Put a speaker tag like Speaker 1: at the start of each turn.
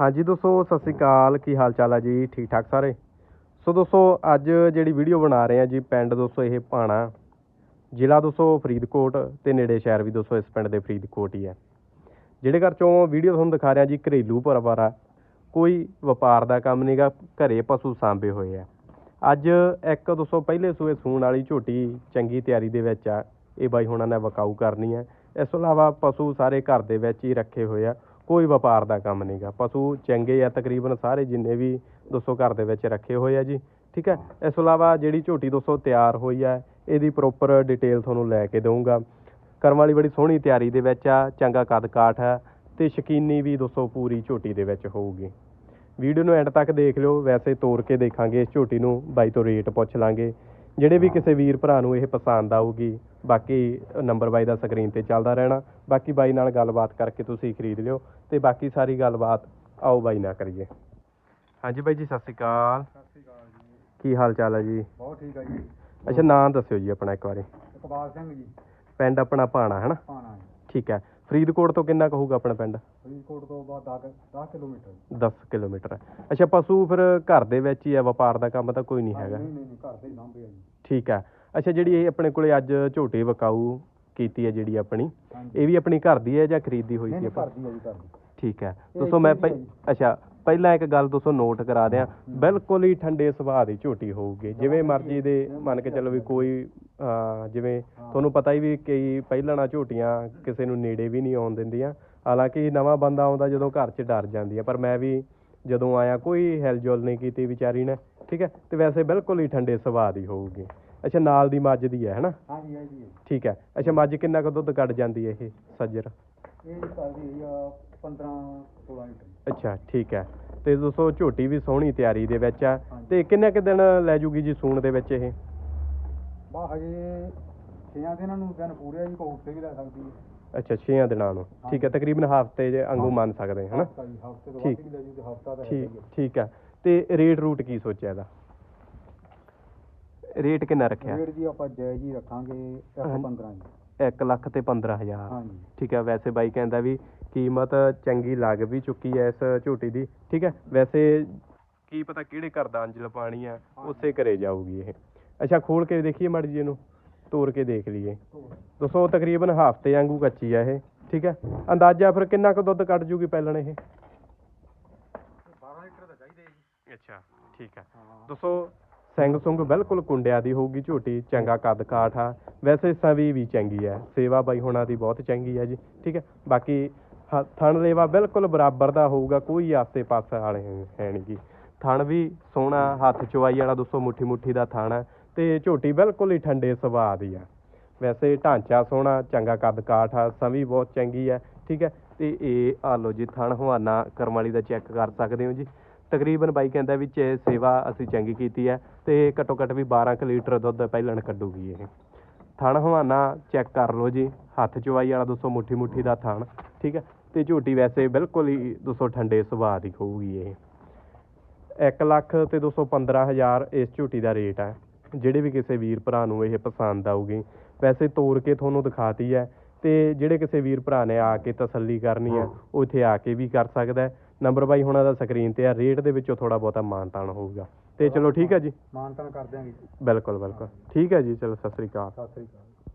Speaker 1: ਹਾਂਜੀ ਦੋਸਤੋ, ਸਤਿ ਸ੍ਰੀ ਅਕਾਲ। ਕੀ ਹਾਲ ਚਾਲ ਹੈ ਜੀ? ਠੀਕ ਠਾਕ ਸਾਰੇ? ਸੋ ਦੋਸਤੋ, ਅੱਜ ਜਿਹੜੀ ਵੀਡੀਓ ਬਣਾ ਰਹੇ ਆ ਜੀ, ਪਿੰਡ ਦੋਸਤੋ, ਇਹ ਭਾਣਾ। ਜ਼ਿਲ੍ਹਾ ਦੋਸਤੋ, ਫਰੀਦਕੋਟ ਤੇ ਨੇੜੇ ਸ਼ਹਿਰ ਵੀ ਦੋਸਤੋ, ਇਸ ਪਿੰਡ ਦੇ ਫਰੀਦਕੋਟ ਹੀ ਹੈ ਜਿਹੜੇ ਘਰ ਚੋਂ ਵੀਡੀਓ ਤੁਹਾਨੂੰ ਦਿਖਾ ਰਿਹਾ ਜੀ, ਘਰੇਲੂ ਪਰਿਵਾਰ ਆ। ਕੋਈ ਵਪਾਰ ਦਾ ਕੰਮ ਨਹੀਂਗਾ ਘਰੇ ਪਸ਼ੂ ਸਾਂਭੇ ਹੋਏ ਆ। ਅੱਜ ਇੱਕ ਦੋਸਤੋ, ਪਹਿਲੇ ਸੂਏ ਸੂਣ ਵਾਲੀ ਝੋਟੀ ਚੰਗੀ ਤਿਆਰੀ ਦੇ ਵਿੱਚ ਆ। ਇਹ ਬਾਈ ਹੁਣਾਂ ਨੇ ਵਕਾਊ ਕਰਨੀ ਹੈ ਇਸ ਤੋਂ ਇਲਾਵਾ ਪਸ਼ੂ ਸਾਰੇ ਘਰ ਦੇ ਵਿੱਚ ਹੀ ਰੱਖੇ ਹੋਏ ਆ। ਕੋਈ ਵਪਾਰ ਦਾ ਕੰਮ ਨਹੀਂਗਾ ਪਸ਼ੂ ਚੰਗੇ ਆ ਤਕਰੀਬਨ ਸਾਰੇ ਜਿੰਨੇ ਵੀ ਦੋਸਤੋ ਘਰ ਦੇ ਵਿੱਚ ਰੱਖੇ ਹੋਏ ਆ ਜੀ ਠੀਕ ਹੈ। ਇਸ ਤੋਂ ਇਲਾਵਾ ਜਿਹੜੀ ਝੋਟੀ ਦੋਸਤੋ ਤਿਆਰ ਹੋਈ ਆ ਇਹਦੀ ਪ੍ਰੋਪਰ ਡਿਟੇਲ ਤੁਹਾਨੂੰ ਲੈ ਕੇ ਦਊਂਗਾ। ਕਰਮ ਵਾਲੀ ਬੜੀ ਸੋਹਣੀ ਤਿਆਰੀ ਦੇ ਵਿੱਚ ਆ ਚੰਗਾ ਕੱਦ ਕਾਠ ਹੈ ਤੇ ਸ਼ਕੀਨੀ ਵੀ ਦੋਸਤੋ ਪੂਰੀ ਝੋਟੀ ਦੇ ਵਿੱਚ ਹੋਊਗੀ। ਵੀਡੀਓ ਨੂੰ ਐਂਡ ਤੱਕ ਦੇਖ ਲਿਓ। ਵੈਸੇ ਤੋੜ ਕੇ ਦੇਖਾਂਗੇ ਇਸ ਝੋਟੀ ਨੂੰ ਬਾਈ ਤੋਂ ਰੇਟ ਪੁੱਛ ਲਾਂਗੇ। ਜਿਹੜੇ ਵੀ ਕਿਸੇ ਵੀਰ ਭਰਾ ਨੂੰ ਇਹ ਪਸੰਦ ਆਊਗੀ ਬਾਕੀ ਨੰਬਰ ਬਾਈ ਦਾ ਸਕਰੀਨ ਤੇ ਚੱਲਦਾ ਰਹਿਣਾ। ਬਾਕੀ ਬਾਈ ਨਾਲ ਗੱਲਬਾਤ ਕਰਕੇ ਤੁਸੀਂ ਖਰੀਦ ਲਿਓ ਤੇ ਬਾਕੀ ਸਾਰੀ ਗੱਲਬਾਤ ਆਓ ਬਾਈ ਨਾਲ ਕਰੀਏ। ਹਾਂਜੀ ਬਾਈ ਜੀ ਸਤਿ ਸ਼੍ਰੀ ਅਕਾਲ।
Speaker 2: ਸਤਿ ਸ਼੍ਰੀ ਅਕਾਲ ਜੀ।
Speaker 1: ਕੀ ਹਾਲ ਚਾਲ ਹੈ ਜੀ?
Speaker 2: ਬਹੁਤ ਠੀਕ ਆ ਜੀ।
Speaker 1: ਅੱਛਾ ਨਾਂ ਦੱਸਿਓ ਜੀ ਆਪਣਾ ਇੱਕ ਵਾਰੀ।
Speaker 2: ਇਕਬਾਲ ਸਿੰਘ ਜੀ।
Speaker 1: ਪਿੰਡ ਆਪਣਾ ਭਾਣਾ ਹੈ ਨਾ
Speaker 2: ਪਾਣਾ
Speaker 1: ਠੀਕ ਹੈ। ਫਰੀਦਕੋਟ ਤੋਂ ਕਿੰਨਾ ਕਹੂਗਾ ਆਪਣਾ ਪਿੰਡ?
Speaker 2: ਫਰੀਦਕੋਟ ਤੋਂ ਬਾਅਦ 10 10 ਕਿਲੋਮੀਟਰ ਜੀ।
Speaker 1: 10 ਕਿਲੋਮੀਟਰ। ਹੈ ਅੱਛਾ ਪਸ਼ੂ ਫਿਰ ਘਰ ਦੇ ਵਿੱਚ ਹੀ ਹੈ ਵਪਾਰ ਦਾ ਕੰਮ ਤਾਂ ਕੋਈ ਨਹੀਂ ਹੈਗਾ।
Speaker 2: ਨਹੀਂ ਨਹੀਂ ਨਹੀਂ ਘਰ ਦੇ ਹੀ ਆ ਜੀ।
Speaker 1: ਠੀਕ ਹੈ ਅੱਛਾ ਜਿਹੜੀ ਇਹ ਆਪਣੇ ਕੋਲੇ ਅੱਜ ਝੋਟੀ ਵਕਾਊ ਕੀਤੀ ਹੈ ਜਿਹੜੀ ਆਪਣੀ
Speaker 2: ਹਾਂਜੀ।
Speaker 1: ਇਹ ਵੀ ਆਪਣੀ ਘਰ ਦੀ ਹੈ ਜਾਂ ਖਰੀਦੀ ਹੋਈ
Speaker 2: ਨਹੀਂ
Speaker 1: ਸੀ
Speaker 2: ਨਹੀਂ
Speaker 1: ਆਪਾਂ?
Speaker 2: ਘਰ ਦੀ ਆ ਜੀ ਘਰ ਦੀ।
Speaker 1: ਠੀਕ ਹੈ।
Speaker 2: ਇਹ
Speaker 1: ਦੋਸਤੋ ਮੈਂ
Speaker 2: ਇੱਥੇ ਹੀ
Speaker 1: ਪਹਿ- ਅੱਛਾ ਪਹਿਲਾਂ ਇੱਕ ਗੱਲ ਦੋਸਤੋ ਨੋਟ ਕਰਾ ਦਿਆਂ ਬਿਲਕੁਲ ਹੀ ਠੰਡੇ ਸੁਭਾਅ ਦੀ ਝੋਟੀ ਹੋਊਗੀ। ਜਿਵੇਂ ਮਰਜ਼ੀ ਦੇ ਮੰਨ ਕੇ ਚੱਲੋ ਵੀ ਕੋਈ ਅਹ, ਜਿਵੇਂ ਤੁਹਾਨੂੰ ਪਤਾ ਹੀ ਵੀ ਕਈ ਪਹਿਲਣਾ ਝੋਟੀਆਂ ਕਿਸੇ ਨੂੰ ਨੇੜੇ ਵੀ ਨਹੀਂ ਆਉਣ ਦਿੰਦੀਆਂ। ਹਾਲਾਂਕਿ ਨਵਾਂ ਬੰਦਾ ਆਉਂਦਾ ਜਦੋਂ ਘਰ 'ਚ ਡਰ ਜਾਂਦੀ ਹੈ ਪਰ ਮੈਂ ਵੀ ਜਦੋਂ ਆਇਆ ਕੋਈ ਹਿਲਜੁਲ ਨਹੀਂ ਕੀਤੀ ਵਿਚਾਰੀ ਨੇ ਠੀਕ ਹੈ? ਤੇ ਵੈਸੇ ਬਿਲਕੁਲ ਹੀ ਠੰਡੇ ਸੁਭਾਅ ਦੀ ਹੋਊਗੀ। ਅੱਛਾ ਨਾਲ ਦੀ ਮੱਝ ਦੀ ਹੈ ਹਨਾ?
Speaker 2: ਹਾਂਜੀ ਹੈ ਜੀ
Speaker 1: ਠੀਕ ਹੈ। ਅੱਛਾ ਮੱਝ ਕਿੰਨਾ ਕੁ ਦੁੱਧ ਕੱਢ ਜਾਂਦੀ ਹੈ ਇਹ ਸੱਜਰ?
Speaker 2: ਇਹ ਜੀ ਘਰ ਦੀ ਆ 15 16 ਲੀਟਰ
Speaker 1: ਅੱਛਾ ਠੀਕ ਹੈ। ਤੇ ਦੋਸਤੋ ਝੋਟੀ ਵੀ ਸੋਹਣੀ ਤਿਆਰੀ ਦੇ ਵਿੱਚ ਆ। ਤੇ ਕਿੰਨੇ ਕੁ ਦਿਨ ਲੈ ਜੂਗੀ ਜੀ ਸੂਣ ਦੇ ਵਿੱਚ ਇਹ?
Speaker 2: ਬਾ ਹਜੇ ਛੇਆਂ ਦਿਨਾਂ ਨੂੰ ਦਿਨ ਪੂਰੇ ਆ ਜੀ ਕੋਈ ਉੱਤੇ ਵੀ ਲੈ ਸਕਦੀ ਹੈ।
Speaker 1: ਅੱਛਾ 6 ਦਿਨਾਂ ਨੂੰ। ਠੀਕ ਹੈ ਤਕਰੀਬਨ ਹਫ਼ਤੇ ਜੇ ਅੰਗੂ ਮੰਨ ਸਕਦੇ ਹਾਂ, ਹਨਾ?
Speaker 2: ਹਫ਼ਤਾ ਜੀ ਹਫ਼ਤੇ ਤੋਂ
Speaker 1: ਠੀਕ।
Speaker 2: ਲੈ ਜੂ ਤੇ ਹਫਤਾ ਤਾਂ ਹੈਗਾ
Speaker 1: ਠੀਕ
Speaker 2: ਹੀ ਆ।
Speaker 1: ਠੀਕ ਹੈ। ਤੇ ਰੇਟ ਰੂਟ ਕੀ ਸੋਚਿਆ ਇਹਦਾ? ਰੇਟ ਕਿੰਨਾ ਰੱਖਿਆ?
Speaker 2: ਰੇਟ ਜੀ ਆਪਾਂ ਜਾਇਜ਼ ਹੀ ਰੱਖਾਂਗੇ
Speaker 1: ਹਾਂਜੀ।
Speaker 2: 115 ਜੀ।
Speaker 1: 1 ਲੱਖ ਤੇ 15000
Speaker 2: ਹਾਂਜੀ।
Speaker 1: ਠੀਕ ਹੈ ਵੈਸੇ ਬਾਈ ਕਹਿੰਦਾ ਵੀ ਕੀਮਤ ਚੰਗੀ ਲੱਗ ਵੀ ਚੁੱਕੀ ਹੈ ਇਸ ਝੋਟੀ ਦੀ। ਠੀਕ ਹੈ ਵੈਸੇ ਕੀ ਪਤਾ ਕਿਹੜੇ ਘਰ ਦਾ ਅੰਜਲ ਪਾਣੀ ਆ ਉਸੇ ਘਰੇ ਜਾਊਗੀ ਇਹ। ਅੱਛਾ ਖੋਲ ਕੇ ਦੇਖੀਏ ਮੜ ਜੀ ਇਹਨੂੰ ਤੋੜ ਕੇ ਦੇਖ ਲਈਏ। ਦੋਸਤੋ ਤਕਰੀਬਨ ਹਫ਼ਤੇ ਵਾਂਗੂ ਕੱਚੀ ਆ ਇਹ। ਠੀਕ ਹੈ ਅੰਦਾਜ਼ਾ ਫਿਰ ਕਿੰਨਾ ਕੁ ਦੁੱਧ ਕੱਢ ਜੂਗੀ ਪਹਿਲਣ ਇਹ?
Speaker 2: 12 ਲੀਟਰ ਦਾ ਚਾਹੀਦਾ ਜੀ।
Speaker 1: ਅੱਛਾ ਠੀਕ ਹੈ। ਦੋਸਤੋ ਸਿੰਘ ਸੁੰਗ ਬਿਲਕੁਲ ਕੁੰਡਿਆਂ ਦੀ ਹੋਊਗੀ ਝੋਟੀ, ਚੰਗਾ ਕੱਦ ਕਾਠ ਆ। ਵੈਸੇ ਸਵੀ ਵੀ ਚੰਗੀ ਹੈ ਸੇਵਾ ਬਾਈ ਹੋਣਾ ਦੀ ਬਹੁਤ ਚੰਗੀ ਹੈ ਜੀ, ਠੀਕ ਹੈ ਬਾਕੀ ਹ- ਥਣ ਲੇਵਾ ਬਿਲਕੁਲ ਬਰਾਬਰ ਦਾ ਹੋਊਗਾ, ਕੋਈ ਆਸੇ ਪਾਸੇ ਵਾਲੇ ਹੈ ਨਹੀਂ ਜੀ ਥਣ ਵੀ ਸੋਹਣਾ, ਹੱਥ ਚਵਾਈ ਵਾਲਾ ਦੋਸਤੋ ਮੁੱਠੀ ਮੁੱਠੀ ਦਾ ਥਣ ਹੈ ਤੇ ਝੋਟੀ ਬਿਲਕੁਲ ਹੀ ਠੰਡੇ ਸੁਭਾਅ ਦੀ ਆ ਵੈਸੇ ਢਾਂਚਾ ਸੋਹਣਾ, ਚੰਗਾ ਕੱਦ ਕਾਠ ਆ ਸਵੀ ਬਹੁਤ ਚੰਗੀ ਹੈ ਠੀਕ ਹੈ ਤੇ ਇਹ, ਆ ਲਓ ਜੀ, ਥਣ ਹਵਾਨਾ ਕਰਮ ਵਾਲੀ ਦਾ ਚੈੱਕ ਕਰ ਸਕਦੇ ਹੋ ਜੀ। ਤਕਰੀਬਨ ਬਾਈ ਕਹਿੰਦਾ ਵੀ ਚੇ ਸੇਵਾ ਅਸੀਂ ਚੰਗੀ ਕੀਤੀ ਹੈ ਤੇ ਘੱਟੋ ਘੱਟ ਵੀ 12 ਕੁ ਲੀਟਰ ਦੁੱਧ ਪਹਿਲਣ ਕੱਢੂਗੀ ਇਹ। ਥਣ ਹਵਾਨਾ ਚੈੱਕ ਕਰ ਲਓ ਜੀ, ਹੱਥ ਚਵਾਈ ਵਾਲਾ ਦੋਸਤੋ ਮੁੱਠੀ ਮੁੱਠੀ ਦਾ ਥਣ, ਠੀਕ ਹੈ? ਤੇ ਝੂਟੀ ਵੈਸੇ ਬਿਲਕੁਲ ਹੀ ਦੋਸਤੋ ਠੰਡੇ ਸੁਭਾਅ ਦੀ ਹੋਊਗੀ ਇਹ। 1 ਲੱਖ ਤੇ 215000 ਇਸ ਝੂਟੀ ਦਾ ਰੇਟ ਹੈ। ਜਿਹੜੇ ਵੀ ਕਿਸੇ ਵੀਰ ਭਰਾ ਨੂੰ ਇਹ ਪਸੰਦ ਆਊਗੀ, ਵੈਸੇ ਤੋੜ ਕੇ ਤੁਹਾਨੂੰ ਦਿਖਾਤੀ ਹੈ ਤੇ ਜਿਹੜੇ ਕਿਸੇ ਵੀਰ ਭਰਾ ਨੇ ਆ ਕੇ ਤਸੱਲੀ ਕਰਨੀ ਹੈ, ਉਹ ਇੱਥੇ ਆ ਕੇ ਵੀ ਕਰ ਸਕਦਾ ਨੰਬਰ ਬਾਈ ਹੁਣਾਂ ਦਾ ਸਕਰੀਨ ਤੇ ਆ ਰੇਟ ਦੇ ਵਿੱਚੋਂ ਥੋੜਾ ਬਹੁਤਾ ਮਾਨਤਾਨ ਹੋਊਗਾ। ਤੇ ਚਲੋ ਠੀਕ ਹੈ ਜੀ।
Speaker 2: ਮਾਨਤਨ ਕਰ ਦਿਆਂਗੇ ਜੀ।
Speaker 1: ਬਿਲਕੁਲ ਬਿਲਕੁਲ। ਠੀਕ ਹੈ ਜੀ ਚਲੋ ਸਤਿ ਸ੍ਰੀ ਅਕਾਲ।
Speaker 2: ਸਤਿ ਸ੍ਰੀ ਅਕਾਲ।